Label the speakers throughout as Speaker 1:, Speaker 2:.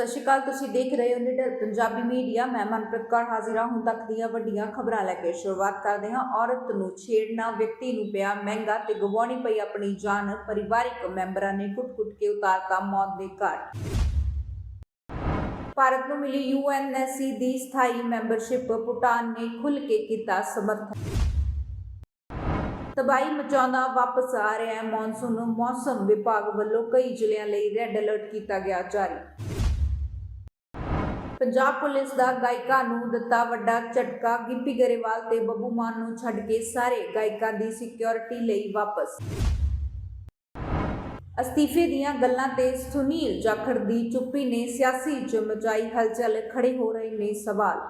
Speaker 1: ਸਤਿ ਸ਼੍ਰੀ ਅਕਾਲ, ਤੁਸੀਂ ਦੇਖ ਰਹੇ ਹੋ ਨਿਡਰ ਪੰਜਾਬੀ ਮੀਡੀਆ। ਮੈਂ ਮਨਪ੍ਰੀਤ ਕੌਰ ਹਾਜ਼ਰ ਹਾਂ। ਹੁਣ ਤੱਕ ਦੀਆਂ ਵੱਡੀਆਂ ਖਬਰਾਂ ਲੈ ਕੇ ਸ਼ੁਰੂਆਤ ਕਰਦੇ ਹਾਂ। ਔਰਤ ਨੂੰ ਛੇੜਨਾ, ਵਿਅਕਤੀ ਨੂੰ ਪਿਆ ਮਹਿੰਗਾ ਤੇ ਗਵਾਉਣੀ ਪਈ ਆਪਣੀ ਜਾਨ। ਪਰਿਵਾਰਿਕ ਮੈਂਬਰਾਂ ਨੇ ਕੁੱਟ-ਕੁੱਟ ਕੇ ਉਤਾਰਤਾ ਮੌਤ ਦੇ ਘਾਟ। ਭਾਰਤ ਨੂੰ ਮਿਲੀ ਯੂਐਨਐਸਸੀ ਦੀ ਸਥਾਈ ਮੈਂਬਰਸ਼ਿਪ। ਭੂਟਾਨ ਨੇ ਖੁੱਲ੍ਹ ਕੇ ਕੀਤਾ ਸਮਰਥਨ। ਤਬਾਈ ਮਚਾਉਂਦਾ ਵਾਪਸ ਆ ਰਿਹਾ ਹੈ। ਮੌਨਸੂਨ ਮੌਸਮ ਵਿਭਾਗ ਵੱਲੋਂ ਕਈ ਜ਼ਿਲ੍ਹਿਆਂ ਲਈ ਰੈੱਡ ਅਲਰਟ ਕੀਤਾ ਗਿਆ ਜਾਰੀ। ਪੰਜਾਬ ਪੁਲਿਸ ਦਾ ਗਾਇਕਾ ਨੂੰ ਦਿੱਤਾ ਵੱਡਾ ਝਟਕਾ। ਗਿੱਪੀ ਗਰੇਵਾਲ ਤੇ ਬੱਬੂ ਮਾਨ ਨੂੰ ਛੱਡ ਕੇ ਸਾਰੇ ਗਾਇਕਾਂ ਦੀ ਸਿਕਿਉਰਿਟੀ ਲਈ ਵਾਪਸ। ਅਸਤੀਫੇ ਦੀਆਂ ਗੱਲਾਂ ਤੇ ਸੁਨੀਲ ਜਾਖੜ ਦੀ ਚੁੱਪੀ ਨੇ ਸਿਆਸੀ ਚ ਮਚਾਈ ਹਲਚਲ, ਖੜੇ ਹੋ ਰਹੇ ਨੇ ਸਵਾਲ।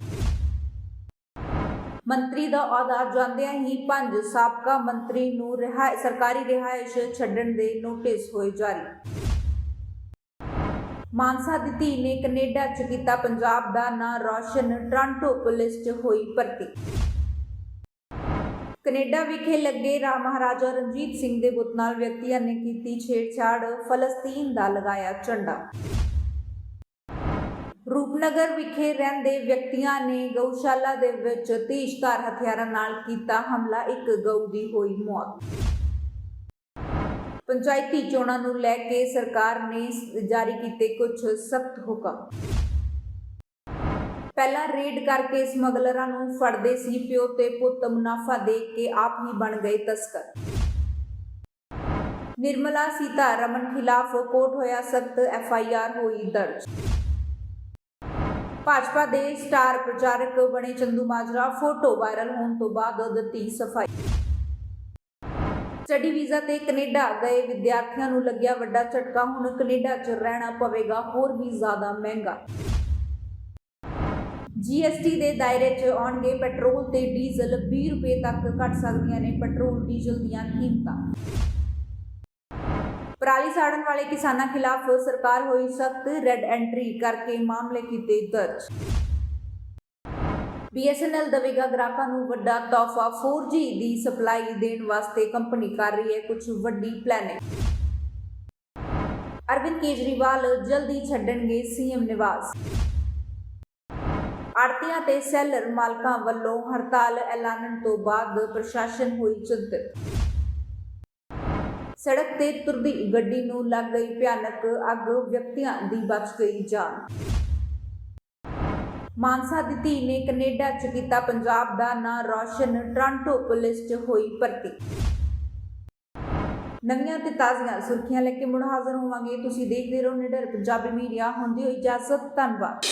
Speaker 1: ਮੰਤਰੀ ਦਾ ਅਹੁਦਾ ਜਾਂਦਿਆਂ ਹੀ ਪੰਜ ਸਾਬਕਾ ਮੰਤਰੀ ਨੂੰ ਰਿਹਾ, ਸਰਕਾਰੀ ਰਿਹਾਇਸ਼ ਛੱਡਣ ਦੇ ਨੋਟਿਸ ਹੋਏ ਜਾਰੀ। ਮਾਨਸਾ ਦੀ ਧੀ ਨੇ ਕੈਨੇਡਾ ਚ ਕੀਤਾ ਪੰਜਾਬ ਦਾ ਨਾਂ ਰੌਸ਼ਨ, ਟ੍ਰਾਂਟੋ ਪੁਲਿਸ ਚ ਹੋਈ ਭਰਤੀ। ਕੈਨੇਡਾ ਵਿਖੇ ਲੱਗੇ ਰਾ ਮਹਾਰਾਜਾ ਰਣਜੀਤ ਸਿੰਘ ਦੇ ਬੁੱਤ ਨਾਲ ਵਿਅਕਤੀਆਂ ਨੇ ਕੀਤੀ ਛੇੜਛਾੜ, ਫਲਸਤੀਨ ਦਾ ਲਗਾਇਆ ਝੰਡਾ। ਰੂਪਨਗਰ ਵਿਖੇ ਰਹਿੰਦੇ ਵਿਅਕਤੀਆਂ ਨੇ ਗਊਸ਼ਾਲਾ ਦੇ ਵਿੱਚ ਤੇਜ਼ਧਾਰ ਹਥਿਆਰਾਂ ਨਾਲ ਕੀਤਾ ਹਮਲਾ, ਇੱਕ ਗਊ ਦੀ ਹੋਈ ਮੌਤ। ਪੰਚਾਇਤੀ ਚੋਣਾਂ ਨੂੰ ਲੈ ਕੇ ਸਰਕਾਰ ਨੇ ਜਾਰੀ ਕੀਤੇ ਕੁਝ ਸਖਤ ਹੁਕਮ। ਪਹਿਲਾਂ ਰੇਡ ਕਰਕੇ ਸਮਗਲਰਾਂ ਨੂੰ ਫੜਦੇ ਸੀ ਪਿਓ ਤੇ ਪੁੱਤ ਮੁਨਾਫਾ ਦੇ ਕੇ ਆਪ ਹੀ ਬਣ ਗਏ ਤਸਕਰ। ਨਿਰਮਲਾ ਸੀਤਾਰਮਨ ਖਿਲਾਫ ਕੋਰਟ ਹੋਇਆ ਸਖਤ ਐਫ ਆਈ ਆਰ ਹੋਈ ਦਰਜ। ਭਾਜਪਾ ਦੇ ਸਟਾਰ ਪ੍ਰਚਾਰਕ ਬਣੇ ਚੰਦੂ ਮਾਜਰਾ ਫੋਟੋ ਵਾਇਰਲ ਹੋਣ ਤੋਂ ਬਾਅਦ ਦਿੱਤੀ ਸਫ਼ਾਈ। ਸਟੱਡੀ ਵੀਜ਼ਾ ਤੇ ਕੈਨੇਡਾ ਗਏ। ਵਿਦਿਆਰਥੀਆਂ ਨੂੰ ਲੱਗਿਆ ਵੱਡਾ ਝਟਕਾ। ਹੁਣ ਕੈਨੇਡਾ 'ਚ ਰਹਿਣਾ ਪਵੇਗਾ ਹੋਰ ਵੀ ਜ਼ਿਆਦਾ ਮਹਿੰਗਾ। ਜੀਐਸਟੀ ਦੇ ਦਾਇਰੇ 'ਚ ਆਉਣਗੇ ਪੈਟਰੋਲ ਤੇ ਡੀਜ਼ਲ। 20 ਰੁਪਏ ਤੱਕ ਘਟ ਸਕਦੀਆਂ ਨੇ ਪੈਟਰੋਲ, ਡੀਜ਼ਲ ਦੀਆਂ ਕੀਮਤਾਂ। ਪਰਾਲੀ ਸਾੜਨ ਵਾਲੇ ਕਿਸਾਨਾਂ ਖਿਲਾਫ ਸਰਕਾਰ ਹੋਈ ਸਖਤ ਰੈੱਡ ਐਂਟਰੀ ਕਰਕੇ ਮਾਮਲੇ ਕੀਤੇ ਦਰਜ। BSNL ਦਵੇਗਾ ਗ੍ਰਾਹਕਾਂ ਨੂੰ ਵੱਡਾ ਤੋਹਫਾ 4G ਦੀ ਸਪਲਾਈ ਦੇਣ ਵਾਸਤੇ ਕੰਪਨੀ ਕਰ ਰਹੀ ਹੈ ਕੁਝ ਵੱਡੀ ਪਲੈਨਿੰਗ ਅਰਵਿੰਦ ਕੇਜਰੀਵਾਲ ਜਲਦੀ ਛੱਡਣਗੇ ਸੀਐਮ ਨਿਵਾਸ। ਆੜਤੀਆਂ ਤੇ ਸੈਲਰ ਮਾਲਕਾਂ ਵੱਲੋਂ ਹੜਤਾਲ ਐਲਾਨਣ ਤੋਂ ਬਾਅਦ ਪ੍ਰਸ਼ਾਸਨ ਹੋਈ ਚਿੰਤਤ ਸੜਕ ਤੇ ਤੁਰਦੀ ਗੱਡੀ ਨੂੰ ਲੱਗ ਗਈ ਭਿਆਨਕ ਅੱਗ, ਵਿਅਕਤੀਆਂ ਦੀ ਬਚ ਗਈ ਜਾਨ। ਮਾਨਸਾ ਦੀ ਧੀ ਨੇ ਕੈਨੇਡਾ ਚ ਕੀਤਾ ਪੰਜਾਬ ਦਾ ਨਾਂ ਰੌਸ਼ਨ, ਟ੍ਰਾਂਟੋ ਪੁਲਿਸ ਚ ਹੋਈ ਭਰਤੀ। ਨਵੀਆਂ ਤੇ ਤਾਜ਼ੀਆਂ ਸੁਰਖੀਆਂ ਲੈ ਕੇ ਮੁੜ ਹਾਜ਼ਰ ਹੋਵਾਂਗੇ। ਤੁਸੀਂ ਦੇਖਦੇ ਰਹੋ ਨਿਡਰ, ਪੰਜਾਬੀ ਮੀਡੀਆ, ਹੁੰਦੀ ਹੋਈ ਇਜਾਜ਼ਤ, ਧੰਨਵਾਦ।